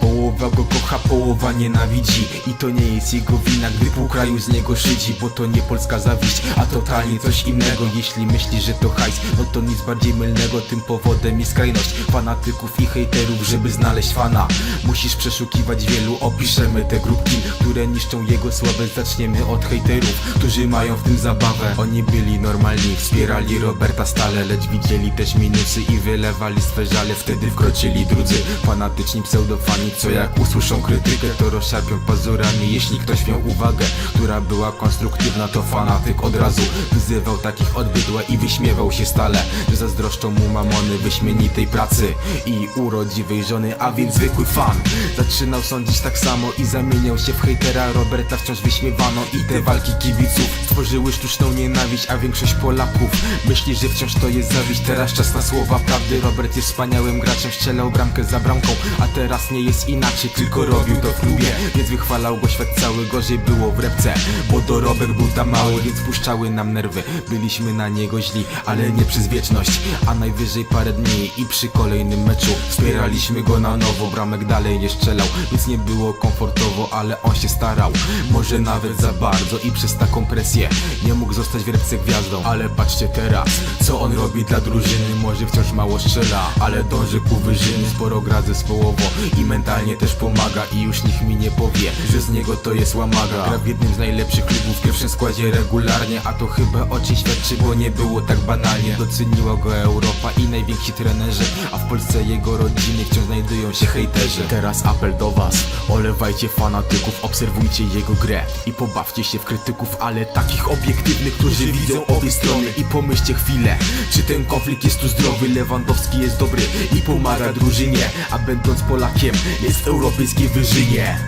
Połowa go kocha, połowa nienawidzi. I to nie jest jego wina, gdy pół kraju z niego szydzi Bo to nie polska zawiść, a totalnie coś innego. Jeśli myślisz, że to hajs, no to nic bardziej mylnego. Tym powodem jest skrajność fanatyków i hejterów Żeby znaleźć fana, musisz przeszukiwać wielu Opiszemy te grupki, które niszczą jego sławę Zaczniemy od hejterów, którzy mają w tym zabawę. Oni byli normalni, wspierali Roberta stale Lecz widzieli też minusy i wylewali swe żale. Wtedy wkroczyli drudzy, fanatyczni pseudofani Co jak usłyszą krytykę, to rozszarpią pazurami. Jeśli ktoś miał uwagę, która była konstruktywna To fanatyk od razu wyzywał takich od bydła I wyśmiewał się stale, że zazdroszczą mu mamony Wyśmienitej pracy i urodziwej żony A więc zwykły fan. Zaczynał sądzić tak samo i zamieniał się w hejtera. Roberta wciąż wyśmiewano i te walki kibiców Stworzyły sztuczną nienawiść, a większość Polaków Myśli, że wciąż to jest zawiść. Teraz czas na słowa prawdy. Robert jest wspaniałym graczem, strzelał bramkę za bramką A teraz nie jest inaczej, tylko robił to w klubie. Więc wychwalał go świat cały, gorzej było w repce Bo dorobek był tam mały, więc puszczały nam nerwy. Byliśmy na niego źli, ale nie przez wieczność A najwyżej parę dni i przy kolejnym meczu Wspieraliśmy go na nowo, bramek dalej nie strzelał Więc nie było komfortowo, ale on się starał. Może nawet za bardzo i przez taką presję Nie. Mógł zostać w repce gwiazdą Ale patrzcie teraz, co on robi dla drużyny. Może wciąż mało strzela, ale dąży ku wyżyny Sporo gra zespołowo i mentalnie też pomaga I już nikt mi nie powie, że z niego to jest łamaga. Gra w jednym z najlepszych klubów w pierwszym składzie regularnie A to chyba o czym świadczy, bo nie było tak banalnie. Doceniła go Europa i najwięksi trenerzy A w Polsce jego rodziny wciąż znajdują się hejterzy. Teraz apel do was, olewajcie fanatyków Obserwujcie jego grę i pobawcie się w krytyków Ale takich obiektywnych, którzy widzą obie strony. I pomyślcie chwilę, czy ten konflikt jest tu zdrowy Lewandowski jest dobry i pomaga drużynie A będąc Polakiem jest w europejskiej wyżynie